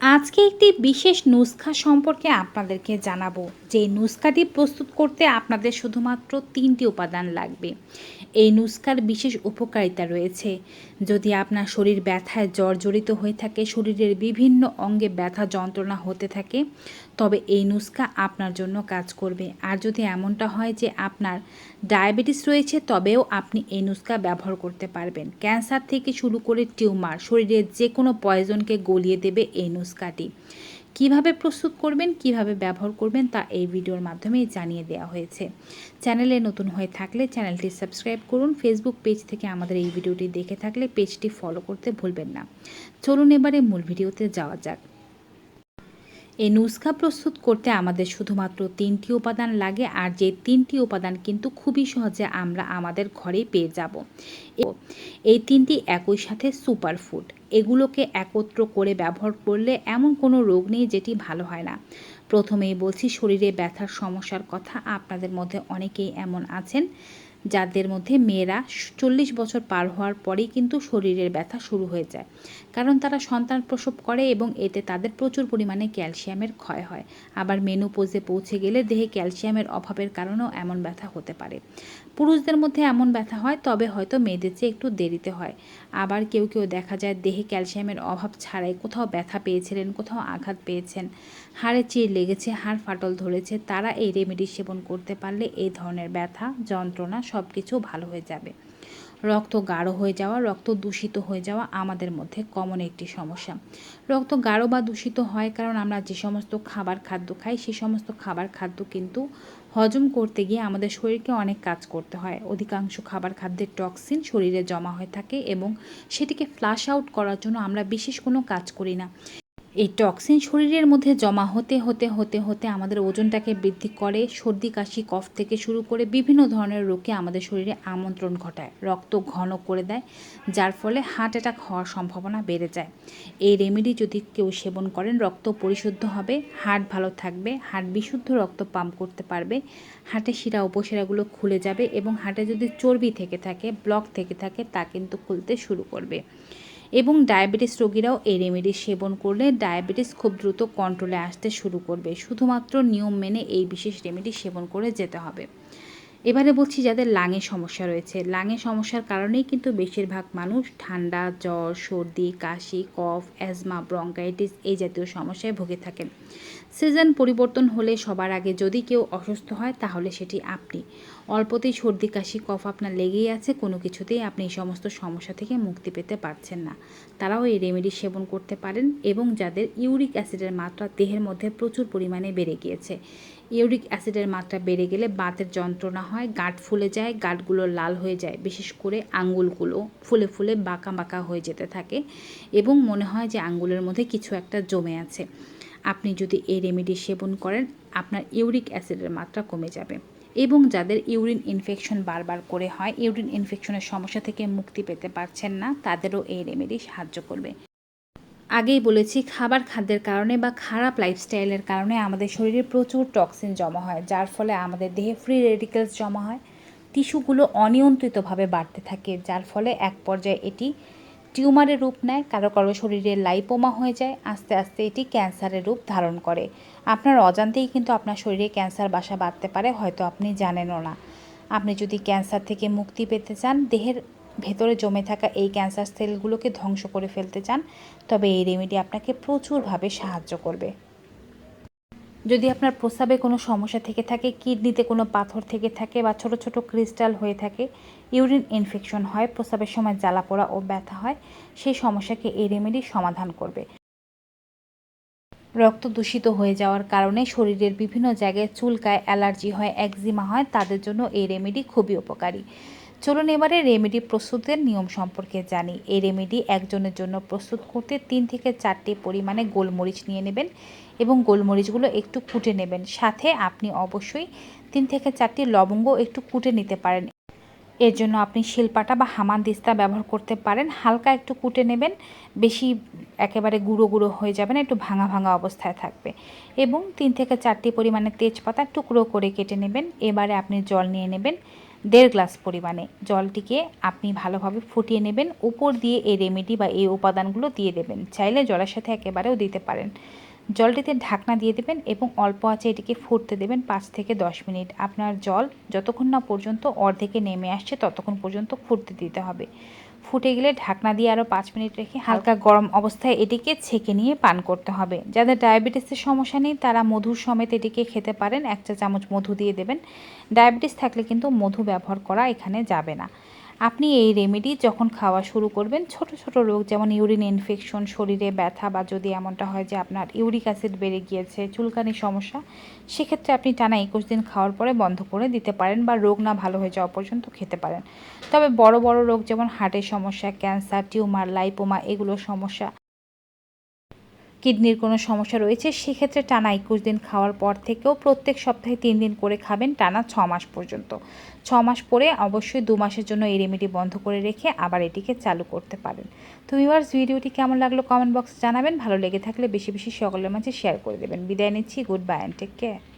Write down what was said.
আজকে একটি বিশেষ নুসখা সম্পর্কে আপনাদেরকে জানাব। যে নুস্খাটি প্রস্তুত করতে আপনাদের শুধুমাত্র তিনটি উপাদান লাগবে। এই নুস্খার বিশেষ উপকারিতা রয়েছে। যদি আপনার শরীর ব্যথায় জর্জরিত হয়ে থাকে, শরীরের বিভিন্ন অঙ্গে ব্যথা যন্ত্রণা হতে থাকে, তবে এই নুস্খা আপনার জন্য কাজ করবে। আর যদি এমনটা হয় যে আপনার ডায়াবেটিস রয়েছে, তবেও আপনি এই নুস্খা ব্যবহার করতে পারবেন। ক্যান্সার থেকে শুরু করে টিউমার, শরীরের যে কোনো পয়জনকে গলিয়ে দেবে এই নুস্খাটি। কীভাবে প্রস্তুত করবেন, কীভাবে ব্যবহার করবেন তা এই ভিডিওর মাধ্যমেই জানিয়ে দেওয়া হয়েছে। চ্যানেলে নতুন হয়ে থাকলে চ্যানেলটি সাবস্ক্রাইব করুন ফেসবুক পেজ থেকে আমাদের এই ভিডিওটি দেখে থাকলে পেজটি ফলো করতে ভুলবেন না। চলুন এবারে মূল ভিডিওতে যাওয়া যাক। এই নুস্খা প্রস্তুত করতে আমাদের শুধুমাত্র তিনটি উপাদান লাগে আর যে তিনটি উপাদান কিন্তু খুবই সহজে আমরা আমাদের ঘরেই পেয়ে যাব। এই তিনটি একই সাথে সুপার ফুড এগুলোকে একত্র করে ব্যবহার করলে এমন কোনো রোগ নেই যেটি ভালো হয় না। প্রথমেই বলছি, শরীরে ব্যথার সমস্যার কথা আপনাদের মধ্যে অনেকেই এমন আছেন। যাদের মধ্যে মেয়েরা চল্লিশ বছর পার হওয়ার পরেই কিন্তু শরীরের ব্যথা শুরু হয়ে যায়। কারণ তারা সন্তান প্রসব করে এবং এতে তাদের প্রচুর পরিমাণে ক্যালসিয়ামের ক্ষয় হয়। আবার মেনোপোজে পৌঁছে গেলে দেহে ক্যালসিয়ামের অভাবের কারণেও এমন ব্যথা হতে পারে। পুরুষদের মধ্যে এমন ব্যথা হয়, তবে হয়তো মেয়েদের চেয়ে একটু দেরিতে হয়। আবার কেউ কেউ দেখা যায় দেহে ক্যালসিয়ামের অভাব ছাড়াই কোথাও ব্যথা পেয়েছিলেন, কোথাও আঘাত পেয়েছেন, হাড়ে চির লেগেছে, হাড় ফাটল ধরেছে। তারা এই রেমেডি সেবন করতে পারলে এই ধরনের ব্যথা, যন্ত্রণা সব কিছু ভালো হয়ে যাবে। রক্ত গাঢ় হয়ে যাওয়া, রক্ত দূষিত হয়ে যাওয়া আমাদের মধ্যে কমন একটি সমস্যা। রক্ত গাঢ় বা দূষিত হয় কারণ আমরা যে সমস্ত খাবার খাদ্য খাই, সে সমস্ত খাবার খাদ্য কিন্তু হজম করতে গিয়ে আমাদের শরীরকে অনেক কাজ করতে হয়। অধিকাংশ খাবার খাদ্যের টক্সিন শরীরে জমা হয়ে থাকে এবং সেটিকে ফ্লাশ আউট করার জন্য আমরা বিশেষ কোনো কাজ করি না। এই টক্সিন শরীরের মধ্যে জমা হতে হতে হতে হতে আমাদের ওজনটাকে বৃদ্ধি করে, সর্দি, কাশি, কফ থেকে শুরু করে বিভিন্ন ধরনের রোগকে আমাদের শরীরে আমন্ত্রণ ঘটায়, রক্ত ঘন করে দেয়, যার ফলে হার্ট অ্যাটাক হওয়ার সম্ভাবনা বেড়ে যায়। এই রেমেডি যদি কেউ সেবন করেন, রক্ত পরিশুদ্ধ হবে হার্ট ভালো থাকবে হার্ট বিশুদ্ধ রক্ত পাম্প করতে পারবে হার্টের শিরা উপশিরাগুলো খুলে যাবে এবং হার্টে যদি চর্বি থেকে থাকে ব্লক থেকে থাকে, তা কিন্তু খুলতে শুরু করবে। এবং ডায়াবেটিস রোগীরাও এই রেমেডি সেবন করলে ডায়াবেটিস খুব দ্রুত কন্ট্রোলে আসতে শুরু করবে। শুধুমাত্র নিয়ম মেনে এই বিশেষ রেমেডি সেবন করে যেতে হবে। এবারে বলছি যাদের লাঙে সমস্যা রয়েছে। লাঙে সমস্যার কারণেই কিন্তু বেশিরভাগ মানুষ ঠান্ডা, জ্বর, সর্দি, কাশি, কফ অ্যাজমা ব্রঙ্কাইটিস এই জাতীয় সমস্যায় ভুগে থাকেন। সিজন পরিবর্তন হলে সবার আগে যদি কেউ অসুস্থ হয়, তাহলে সেটি আপনি। অল্পতেই সর্দি, কাশি, কফ আপনার লেগেই আছে, কোনো কিছুতেই আপনি এই সমস্ত সমস্যা থেকে মুক্তি পেতে পারছেন না। তারাও এই রেমেডি সেবন করতে পারেন এবং যাদের ইউরিক অ্যাসিডের মাত্রা দেহের মধ্যে প্রচুর পরিমাণে বেড়ে গিয়েছে। ইউরিক অ্যাসিডের মাত্রা বেড়ে গেলে বাতের যন্ত্রণা হয়, গাঁট ফুলে যায়, গাঁটগুলো লাল হয়ে যায়, বিশেষ করে আঙ্গুলগুলো ফুলে ফুলে বাঁকা বাঁকা হয়ে যেতে থাকে এবং মনে হয় যে আঙ্গুলের মধ্যে কিছু একটা জমে আছে। আপনি যদি এই রেমেডি সেবন করেন, আপনার ইউরিক অ্যাসিডের মাত্রা কমে যাবে। এবং যাদের ইউরিন ইনফেকশন বারবার করে হয়, ইউরিন ইনফেকশনের সমস্যা থেকে মুক্তি পেতে পারছেন না, তাদেরও এই রেমেডি সাহায্য করবে। আগেই বলেছি, খাবার খাদ্যের কারণে বা খারাপ লাইফস্টাইলের কারণে আমাদের শরীরে প্রচুর টক্সিন জমা হয়, যার ফলে আমাদের দেহে ফ্রি রেডিকেলস জমা হয়। টিস্যুগুলো অনিয়ন্ত্রিতভাবে বাড়তে থাকে, যার ফলে এক পর্যায়ে এটি টিউমারের রূপ নেয়, কারও কারও শরীরে লাইপোমা হয়ে যায়, আস্তে আস্তে এটি ক্যান্সারের রূপ ধারণ করে। আপনার অজান্তেই কিন্তু আপনার শরীরে ক্যান্সার বাসা বাঁধতে পারে, হয়তো আপনি জানেনও না। আপনি যদি ক্যান্সার থেকে মুক্তি পেতে চান, দেহের ভেতরে জমে থাকা এই ক্যান্সার সেলগুলোকে ধ্বংস করে ফেলতে চান, তবে এই রেমেডি আপনাকে প্রচুরভাবে সাহায্য করবে। যদি আপনার প্রস্রাবে কোনো সমস্যা থেকে থাকে, কিডনিতে কোনো পাথর থেকে থাকে বা ছোট ছোট ক্রিস্টাল হয়ে থাকে, ইউরিন ইনফেকশন হয়, প্রস্রাবের সময় জ্বালা পোড়া ও ব্যথা হয়, সেই সমস্যাকে এই রেমেডি সমাধান করবে। রক্ত দূষিত হয়ে যাওয়ার কারণে শরীরের বিভিন্ন জায়গায় চুলকায় অ্যালার্জি হয়, একজিমা হয়, তাদের জন্য এই রেমেডি খুবই উপকারী। চলুন এবারে রেমেডি প্রস্তুতের নিয়ম সম্পর্কে জানি। এই রেমেডি একজনের জন্য প্রস্তুত করতে তিন থেকে চারটি পরিমাণে গোলমরিচ নিয়ে নেবেন। এবং গোলমরিচগুলো একটু কুটে নেবেন। সাথে আপনি অবশ্যই তিন থেকে চারটি লবঙ্গ একটু কুটে নিতে পারেন। এর জন্য আপনি শিলপাটা বা হামান দিস্তা ব্যবহার করতে পারেন। হালকা একটু কুটে নেবেন। বেশি একেবারে গুঁড়ো গুঁড়ো হয়ে যাবে না, একটু ভাঙা ভাঙা অবস্থায় থাকবে। এবং তিন থেকে চারটি পরিমাণে তেজপাতা টুকরো করে কেটে নেবেন। এবারে আপনি জল নিয়ে নেবেন দেড় গ্লাস পরিমাণে। জলটিকে আপনি ভালোভাবে ফুটিয়ে নেবেন। উপর দিয়ে এই রেমেডি বা এই উপাদানগুলো দিয়ে দেবেন। চাইলে জলের সাথে একেবারেও দিতে পারেন। জলটিতে ঢাকনা দিয়ে দেবেন এবং অল্প আঁচে এটিকে ফুটতে দেবেন পাঁচ থেকে দশ মিনিট। আপনার জল যতক্ষণ না পর্যন্ত অর্ধেকে নেমে আসছে, ততক্ষণ পর্যন্ত ফুটতে দিতে হবে। ফুটে গেলে ঢাকনা দিয়ে আরও পাঁচ মিনিট রেখে হালকা গরম অবস্থায় এটিকে ছেঁকে নিয়ে পান করতে হবে। যাদের ডায়াবেটিসের সমস্যা নেই, তারা মধুর সমেত এটিকে খেতে পারেন। এক চা চামচ মধু দিয়ে দেবেন। ডায়াবেটিস থাকলে কিন্তু মধু ব্যবহার করা এখানে যাবে না। আপনি এই রেমেডি যখন খাওয়া শুরু করবেন, ছোট ছোট রোগ যেমন ইউরিন ইনফেকশন শরীরে ব্যথা বা যদি এমনটা হয় যে আপনার ইউরিক অ্যাসিড বেড়ে গিয়েছে, চুলকানির সমস্যা, সেক্ষেত্রে আপনি টানা একুশ দিন খাওয়ার পরে বন্ধ করে দিতে পারেন বা রোগ না ভালো হয়ে যাওয়া পর্যন্ত খেতে পারেন। তবে বড় বড় রোগ যেমন হার্টের সমস্যা ক্যান্সার টিউমার লাইপোমা এগুলো সমস্যা কিডনির কোনো সমস্যা রয়েছে, সেক্ষেত্রে টানা একুশ দিন খাওয়ার পর থেকেও প্রত্যেক সপ্তাহে তিন দিন করে খাবেন টানা ছ মাস পর্যন্ত। ছ মাস পরে অবশ্যই দু মাসের জন্য এই রেমেডি বন্ধ করে রেখে আবার এটিকে চালু করতে পারেন। তো ভিউয়ার্স ভিডিওটি কেমন লাগল কমেন্ট বক্সে জানাবেন। ভালো লেগে থাকলে বেশি বেশি সকলের মাঝে শেয়ার করে দেবেন। বিদায় নিচ্ছি good bye and take care